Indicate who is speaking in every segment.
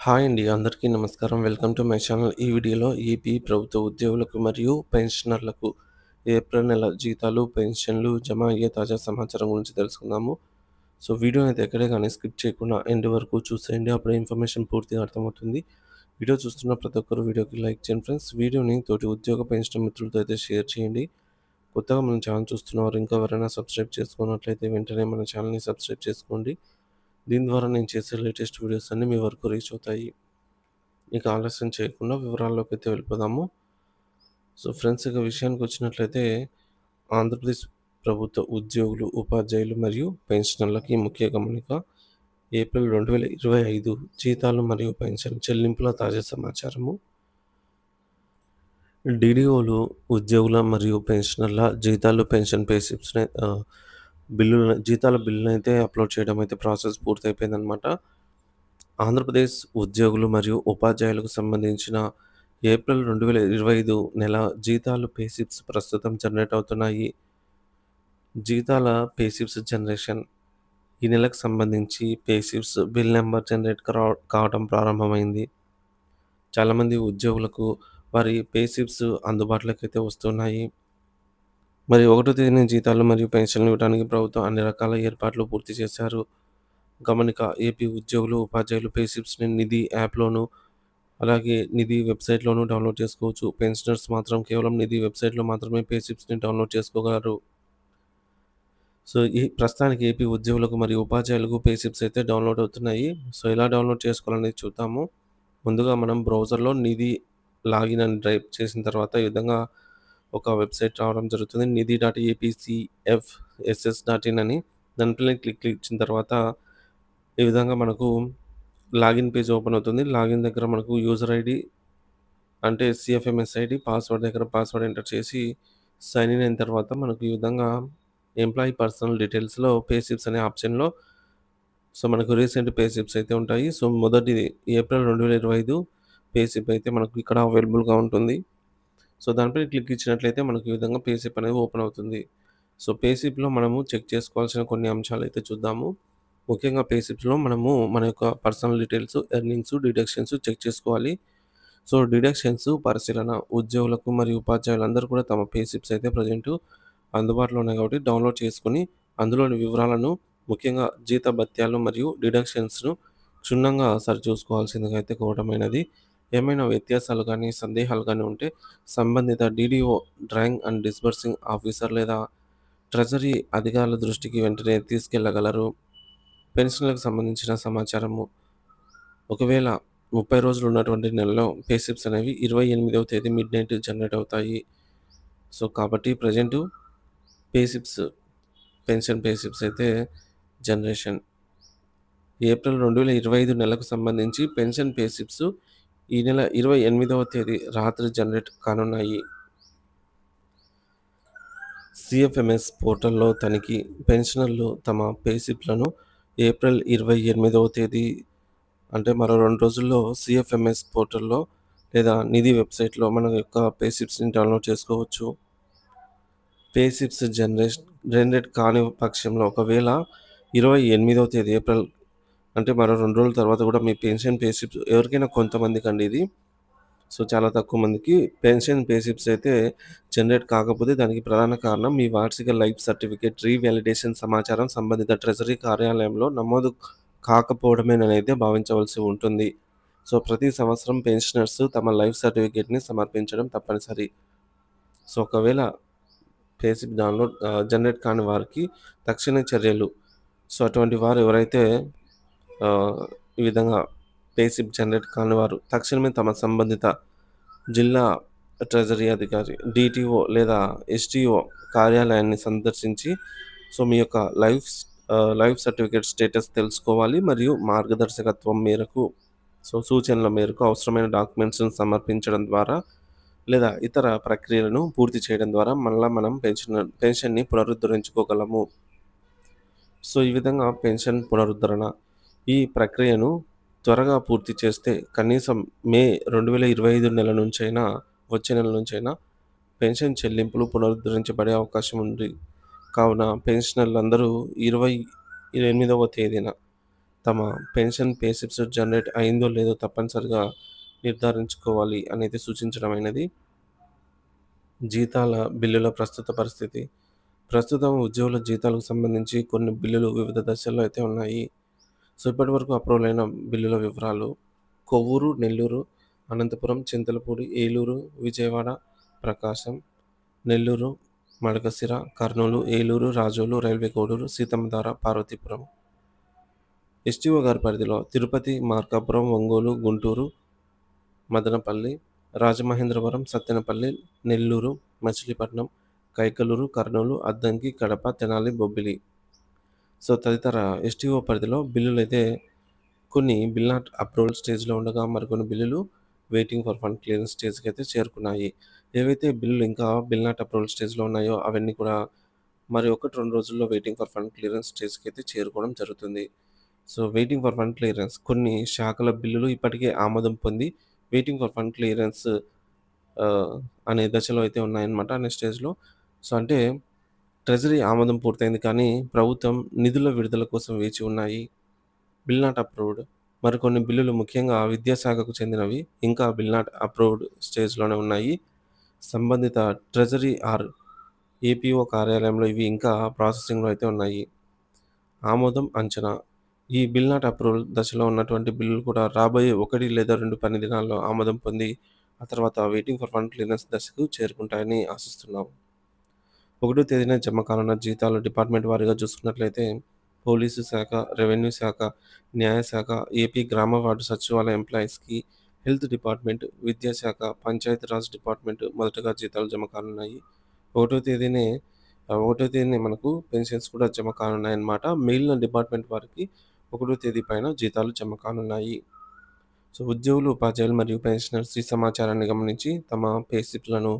Speaker 1: Hi అండి. అందరికీ నమస్కారం. Welcome to my channel. ఈ వీడియోలో ఏపీ ప్రభుత్వ ఉద్యోగులకు మరియు పెన్షనర్లకు ఏప్రిల్ నెల జీతాలు, పెన్షన్లు జమ అయ్యే తాజా సమాచారం గురించి తెలుసుకుందాము. సో వీడియో అయితే ఎక్కడే కానీ స్కిప్ చేయకుండా ఎండ్ వరకు చూసేయండి. అప్పుడే ఇన్ఫర్మేషన్ పూర్తిగా అర్థమవుతుంది. వీడియో చూస్తున్న ప్రతి ఒక్కరు వీడియోకి లైక్ చేయండి ఫ్రెండ్స్. వీడియోని తోటి ఉద్యోగ పెన్షన్ మిత్రులతో అయితే షేర్ చేయండి. కొత్తగా మన ఛానల్ చూస్తున్నవారు ఇంకా ఎవరైనా సబ్స్క్రైబ్ చేసుకున్నట్లయితే వెంటనే మన ఛానల్‌ని సబ్స్క్రైబ్ చేసుకోండి. దీని ద్వారా నేను చేసే లేటెస్ట్ వీడియోస్ అన్నీ మీ వరకు రీచ్ అవుతాయి. ఇక ఆలస్యం చేయకుండా వివరాల్లోకి అయితే వెళ్ళిపోదాము. సో ఫ్రెండ్స్ ఇక విషయానికి వచ్చినట్లయితే ఆంధ్రప్రదేశ్ ప్రభుత్వ ఉద్యోగులు, ఉపాధ్యాయులు మరియు పెన్షనర్లకి ముఖ్య గమనిక ఏప్రిల్ 2025 జీతాలు మరియు పెన్షన్ చెల్లింపుల తాజా సమాచారము. డీడీఓలు, ఉద్యోగుల మరియు పెన్షనర్ల జీతాలు, పెన్షన్ పే స్లిప్స్‌ని బిల్లులు జీతాల బిల్లునైతే అప్లోడ్ చేయడం అయితే ప్రాసెస్ పూర్తయిపోయిందనమాట. ఆంధ్రప్రదేశ్ ఉద్యోగులు మరియు ఉపాధ్యాయులకు సంబంధించిన ఏప్రిల్ 2025 నెల జీతాలు పేసిప్స్ ప్రస్తుతం జనరేట్ అవుతున్నాయి. జీతాల పేసిప్స్ జనరేషన్ ఈ నెలకు సంబంధించి పేసిప్స్ బిల్ నెంబర్ జనరేట్ రావ కావడం ప్రారంభమైంది. చాలామంది ఉద్యోగులకు వారి పేసిప్స్ అందుబాటులోకి అయితే వస్తున్నాయి. మరి ఒకటో తేదీన జీతాలు మరియు పెన్షన్లు ఇవ్వడానికి ప్రభుత్వం అన్ని రకాల ఏర్పాట్లు పూర్తి చేశారు. గమనిక ఏపీ ఉద్యోగులు, ఉపాధ్యాయులు పేషిప్స్ని నిధి యాప్‌లోను, అలాగే నిధి వెబ్‌సైట్‌లోనూ డౌన్‌లోడ్ చేసుకోవచ్చు. పెన్షనర్స్ మాత్రం కేవలం నిధి వెబ్‌సైట్‌లో మాత్రమే పేషిప్స్ని డౌన్‌లోడ్ చేసుకోగలరు. సో ఈ ప్రస్తుతానికి ఏపీ ఉద్యోగులకు మరియు ఉపాధ్యాయులకు పేషిప్స్ అయితే డౌన్‌లోడ్ అవుతున్నాయి. సో ఎలా డౌన్‌లోడ్ చేసుకోవాలనేది చూద్దాము. ముందుగా మనం బ్రౌజర్‌లో నిధి లాగిన్ అని డ్రైవ్ చేసిన తర్వాత ఈ విధంగా ఒక వెబ్‌సైట్ రావడం జరుగుతుంది. Nidhi dot APCFSS dot in అని దానిపైన క్లిక్ ఇచ్చిన తర్వాత ఈ విధంగా మనకు లాగిన్ పేజ్ ఓపెన్ అవుతుంది. లాగిన్ దగ్గర మనకు యూజర్ ఐడి అంటే సిఎఫ్ఎంఎస్ ఐడి పాస్వర్డ్ దగ్గర పాస్వర్డ్ ఎంటర్ చేసి సైన్ ఇన్ అయిన తర్వాత మనకు ఈ విధంగా ఎంప్లాయీ పర్సనల్ డీటెయిల్స్‌లో పే స్లిప్స్ అనే ఆప్షన్‌లో సో మనకు రీసెంట్ పే స్లిప్స్ అయితే ఉంటాయి. సో మొదటిది ఏప్రిల్ 2025 పే స్లిప్ అయితే మనకు ఇక్కడ అవైలబుల్‌గా ఉంటుంది. సో దానిపైన క్లిక్ ఇచ్చినట్లయితే మనకు ఈ విధంగా పేసిప్ అనేది ఓపెన్ అవుతుంది. సో పేసిప్లో మనము చెక్ చేసుకోవాల్సిన కొన్ని అంశాలు అయితే చూద్దాము. ముఖ్యంగా పేసిప్స్లో మనము మన యొక్క personal details, earnings, deductions check చేసుకోవాలి. సో డిడక్షన్స్ పరిశీలన ఉద్యోగులకు మరియు ఉపాధ్యాయులందరూ కూడా తమ పేసిప్స్ అయితే ప్రజెంట్ అందుబాటులో ఉన్నాయి కాబట్టి డౌన్‌లోడ్ చేసుకొని అందులోని వివరాలను ముఖ్యంగా జీతభత్యాలు మరియు డిడక్షన్స్‌ను క్షుణ్ణంగా సరిచూసుకోవాల్సిందిగా అయితే కోరడమైనది. ఏమైనా వ్యత్యాసాలు కానీ సందేహాలు కానీ ఉంటే సంబంధిత DDO, drawing and disbursing officer లేదా ట్రెజరీ అధికారుల దృష్టికి వెంటనే తీసుకెళ్ళగలరు. పెన్షన్‌లకు సంబంధించిన సమాచారము ఒకవేళ 30 రోజులు ఉన్నటువంటి నెలలో పేసిప్స్ అనేవి ఇరవై ఎనిమిదవ తేదీ మిడ్ నైట్ జనరేట్ అవుతాయి. సో కాబట్టి ప్రజెంట్ పేసిప్స్ పెన్షన్ పేసిప్స్ అయితే జనరేషన్ ఏప్రిల్ 2025 నెలకు సంబంధించి పెన్షన్ పేసిప్స్ ఈ నెల 28వ తేదీ రాత్రి జనరేట్ కానున్నాయి. సిఎఫ్ఎంఎస్ పోర్టల్‌లో తనిఖీ పెన్షనర్లు తమ పేసిప్లను ఏప్రిల్ ఇరవై ఎనిమిదవ తేదీ అంటే మరో రెండు రోజుల్లో సిఎఫ్ఎంఎస్ పోర్టల్‌లో లేదా నిధి వెబ్‌సైట్‌లో మన యొక్క పేసిప్స్ని డౌన్‌లోడ్ చేసుకోవచ్చు. పేసిప్స్ జనరేషన్ జనరేట్ కాని పక్షంలో ఒకవేళ 28వ తేదీ ఏప్రిల్ అంటే మరో రెండు రోజుల తర్వాత కూడా మీ పెన్షన్ పే స్లిప్స్ ఎవరికైనా అండి ఇది. సో చాలా తక్కువ మందికి పెన్షన్ పే స్లిప్స్ అయితే జనరేట్ కాకపోతే దానికి ప్రధాన కారణం మీ వార్షిక లైఫ్ సర్టిఫికేట్ రీవాలిడేషన్ సమాచారం సంబంధిత ట్రెజరీ కార్యాలయంలో నమోదు కాకపోవడమేననైతే భావించవలసి ఉంటుంది. సో ప్రతి సంవత్సరం పెన్షనర్స్ తమ లైఫ్ సర్టిఫికేట్‌ని సమర్పించడం తప్పనిసరి. సో ఒకవేళ పేసిప్ డౌన్‌లోడ్ జనరేట్ కాని వారికి తక్షణ చర్యలు. సో అటువంటి వారు ఎవరైతే ఈ విధంగా పేసిప్ జనరేట్ కాని వారు తక్షణమే తమ సంబంధిత జిల్లా ట్రెజరీ అధికారి, డీటీఓ లేదా ఎస్టీఓ కార్యాలయాన్ని సందర్శించి సో మీ యొక్క లైఫ్ లైఫ్ సర్టిఫికేట్ స్టేటస్ తెలుసుకోవాలి. మరియు మార్గదర్శకత్వం మేరకు సో సూచనల మేరకు అవసరమైన డాక్యుమెంట్స్ను సమర్పించడం ద్వారా లేదా ఇతర ప్రక్రియలను పూర్తి చేయడం ద్వారా మళ్ళీ మనం పెన్షన్ పెన్షన్‌ని పునరుద్ధరించుకోగలము. సో ఈ విధంగా పెన్షన్ పునరుద్ధరణ ఈ ప్రక్రియను త్వరగా పూర్తి చేస్తే కనీసం మే 2025 నెల నుంచైనా వచ్చే నెల నుంచైనా పెన్షన్ చెల్లింపులు పునరుద్ధరించబడే అవకాశం ఉంది. కావున పెన్షనర్లందరూ 28వ తేదీన తమ పెన్షన్ పే స్లిప్స్ జనరేట్ అయిందో లేదో తప్పనిసరిగా నిర్ధారించుకోవాలి అనేది సూచించడమైనది. జీతాల బిల్లుల ప్రస్తుత పరిస్థితి. ప్రస్తుతం ఉద్యోగుల జీతాలకు సంబంధించి కొన్ని బిల్లులు వివిధ దశల్లో అయితే ఉన్నాయి. సో ఇప్పటివరకు అప్రూవల్ అయిన బిల్లుల వివరాలు కొవ్వూరు నెల్లూరు అనంతపురం చింతలపూడి ఏలూరు విజయవాడ ప్రకాశం నెల్లూరు మడకసిర కర్నూలు ఏలూరు రాజోలు రైల్వే కోడూరు సీతమ్మధార పార్వతీపురం. ఎస్టీఓ గారి పరిధిలో తిరుపతి మార్కాపురం ఒంగోలు గుంటూరు మదనపల్లి రాజమహేంద్రవరం సత్తెనపల్లి నెల్లూరు మచిలీపట్నం కైకలూరు కర్నూలు అద్దంకి కడప తెనాలి బొబ్బిలి. సో తదితర ఎస్టీఓ పరిధిలో బిల్లులు అయితే కొన్ని బిల్ నాట్ అప్రూవల్ స్టేజ్లో ఉండగా మరికొన్ని బిల్లులు వెయిటింగ్ ఫర్ ఫండ్ క్లియరెన్స్ స్టేజ్కి అయితే చేరుకున్నాయి. ఏవైతే బిల్లులు ఇంకా బిల్ నాట్ అప్రూవల్ స్టేజ్లో ఉన్నాయో అవన్నీ కూడా మరి ఒకటి రెండు రోజుల్లో వెయిటింగ్ ఫర్ ఫండ్ క్లియరెన్స్ స్టేజ్కి అయితే చేరుకోవడం జరుగుతుంది. So waiting for fund clearance కొన్ని శాఖల బిల్లులు ఇప్పటికే ఆమోదం పొంది వెయిటింగ్ ఫర్ ఫండ్ క్లియరెన్స్ అనే దశలో అయితే ఉన్నాయన్నమాట అనే స్టేజ్లో. సో అంటే ట్రెజరీ ఆమోదం పూర్తయింది కానీ ప్రభుత్వం నిధుల విడుదల కోసం వేచి ఉన్నాయి బిల్ నాట్ అప్రూవ్డ్ మరికొన్ని బిల్లులు ముఖ్యంగా విద్యాశాఖకు చెందినవి ఇంకా బిల్ నాట్ అప్రూవ్డ్ స్టేజ్లోనే ఉన్నాయి. సంబంధిత ట్రెజరీ ఆర్ ఏపీఓ కార్యాలయంలో ఇవి ఇంకా ప్రాసెసింగ్లో అయితే ఉన్నాయి. ఆమోదం అంచనా ఈ బిల్ నాట్ అప్రూవల్ దశలో ఉన్నటువంటి బిల్లులు కూడా రాబోయే ఒకటి లేదా రెండు పని దినాల్లో ఆమోదం పొంది ఆ తర్వాత వెయిటింగ్ ఫర్ ఫండ్ క్లియరెన్స్ దశకు చేరుకుంటాయని ఆశిస్తున్నాం ఒకటో తేదీన జమ కానున్న జీతాలు డిపార్ట్మెంట్ వారీగా చూసుకున్నట్లయితే పోలీసు శాఖ రెవెన్యూ శాఖ న్యాయశాఖ ఏపీ గ్రామ వార్డు సచివాలయ ఎంప్లాయీస్కి హెల్త్ డిపార్ట్మెంట్ విద్యాశాఖ పంచాయతీరాజ్ డిపార్ట్మెంట్ మొదటగా జీతాలు జమ కానున్నాయి ఒకటో తేదీనే ఒకటో తేదీనే మనకు పెన్షన్స్ కూడా జమ కానున్నాయన్నమాట మిగిలిన డిపార్ట్మెంట్ వారికి ఒకటో తేదీ పైన జీతాలు జమ కానున్నాయి సో ఉద్యోగులు ఉపాధ్యాయులు మరియు పెన్షనర్స్ ఈ సమాచారాన్ని గమనించి తమ పే స్లిప్లను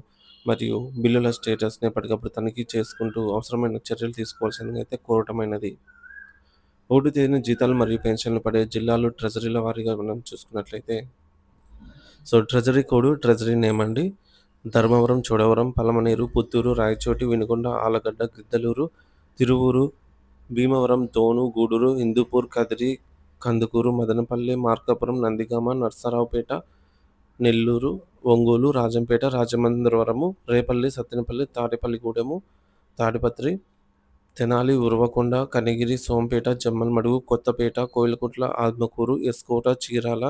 Speaker 1: మరియు బిల్లుల స్టేటస్ని ఎప్పటికప్పుడు తనిఖీ చేసుకుంటూ అవసరమైన చర్యలు తీసుకోవాల్సిందిగా అయితే కోరటమైనది. ఒకటి తేదీన జీతాలు మరియు పెన్షన్లు పడే జిల్లాలు ట్రెజరీల వారీగా మనం చూసుకున్నట్లయితే so treasury code treasury name అండి. ధర్మవరం చోడవరం పలమనేరు పుత్తూరు రాయచోటి వినుకొండ ఆలగడ్డ గిద్దలూరు తిరువూరు భీమవరం తోను గూడూరు హిందూపూర్ కదిరి కందుకూరు మదనపల్లి మార్కాపురం నందిగామ నర్సరావుపేట నెల్లూరు ఒంగోలు రాజంపేట రాజమందరవరము రేపల్లి సత్తెనపల్లి తాడేపల్లిగూడెము తాడిపత్రి తెనాలి ఉరవకొండ కనిగిరి సోంపేట జమ్మల్మడుగు కొత్తపేట కోయిలకుట్ల ఆత్మకూరు ఎస్కోట చీరాల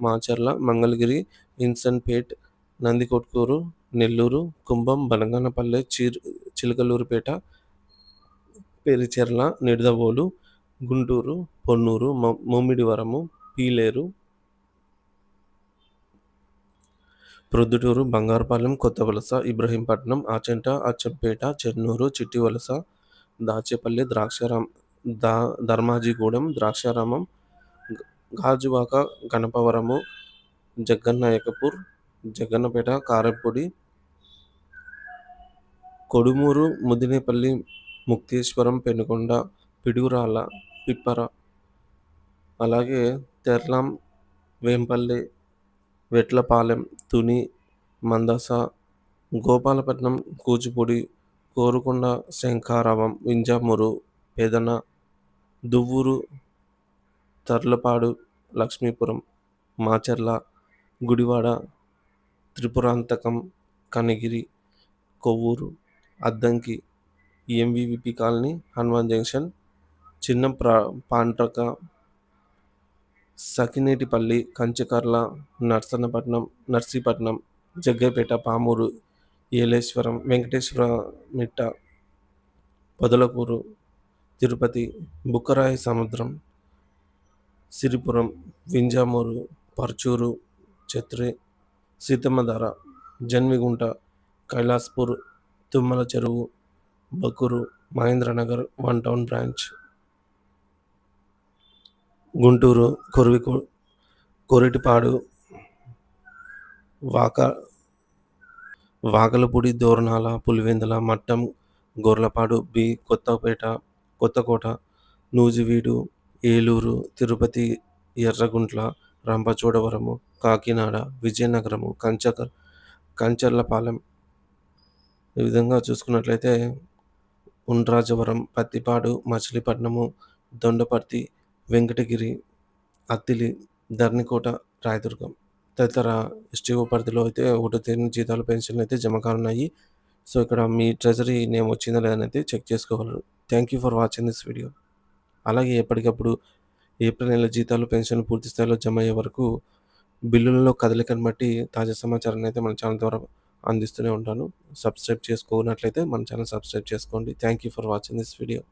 Speaker 1: మాచర్ల మంగళగిరి ఇన్సన్పేట్ నందికొట్కూరు నెల్లూరు కుంభం బనగానపల్లె చీర్ చిలకలూరుపేట పెరిచెర్ల నిడదవోలు గుంటూరు పొన్నూరు మొమ్మిడివరము పీలేరు ప్రొద్దుటూరు బంగారుపాలెం కొత్తవలస ఇబ్రహీంపట్నం ఆచంట అచ్చంపేట చెన్నూరు చిట్టివలస దాచేపల్లి ద్రాక్షారాం దా ధర్మాజిగూడెం ద్రాక్షారామం గాజువాక గణపవరము జగన్నాయకపూర్ జగన్నపేట కారెపూడి కొడుమూరు ముదినేపల్లి ముక్తేశ్వరం పెనుకొండ పిడుగురాల పిప్పర అలాగే Therlam Vempalli Vetlapalem Tuni Mandasa Gopalapatnam Kuchipudi Korukonda Sankharavam Vinjamuru Pedana Duvvur Tarlapadu Lakshmipuram Macherla Gudivada Tripurantakam Kanigiri Kovvur Addanki MVVP colony Hanuman junction చిన్న ప్రా పాండ్రక సఖినేటిపల్లి కంచికర్ల నర్సన్నపట్నం నర్సీపట్నం జగ్గైపేట పామూరు ఏలేశ్వరం వెంకటేశ్వర మిట్ట పొదలకూరు తిరుపతి బుక్కరాయి సముద్రం Siripuram Vinjamuru Parchur చత్రి Seethammadhara Janmigunta Kailaspur Tummala Cheruvu Bakuru Mahendranagar one town branch. Guntur కొరివికో Koritipadu వాక Vakalapudi Dornala Pulivendula Mattam Gorlapadu B Kothapeta Kothakota Nuzvid Eluru Tirupati Yerraguntla Rampachodavaram Kakinada Vizianagaram కంచక కంచర్లపాలెం. ఈ విధంగా చూసుకున్నట్లయితే ఉండ్రాజవరం పత్తిపాడు మచిలీపట్నము దొండపర్తి వెంకటగిరి, అత్తిలి, ధరణికోట, రాయదుర్గం తదితర ఎస్టీఓ పరిధిలో అయితే ఒకటో తేదీన జీతాలు, పెన్షన్లు అయితే జమ కానున్నాయి. సో, ఇక్కడ మీ ట్రెజరీ నేమ్ వచ్చిందా లేదని అయితే చెక్ చేసుకోగలరు. Thank you for watching this video. అలాగే ఎప్పటికప్పుడు ఏప్రిల్ నెల జీతాలు, పెన్షన్లు పూర్తి స్థాయిలో జమ అయ్యే వరకు బిల్లులలో కదలికను బట్టి తాజా సమాచారాన్ని అయితే మన ఛానల్ ద్వారా అందిస్తూనే ఉంటాను. సబ్స్క్రైబ్ చేసుకోనట్లయితే మన ఛానల్ సబ్స్క్రైబ్ చేసుకోండి. Thank you for watching this video.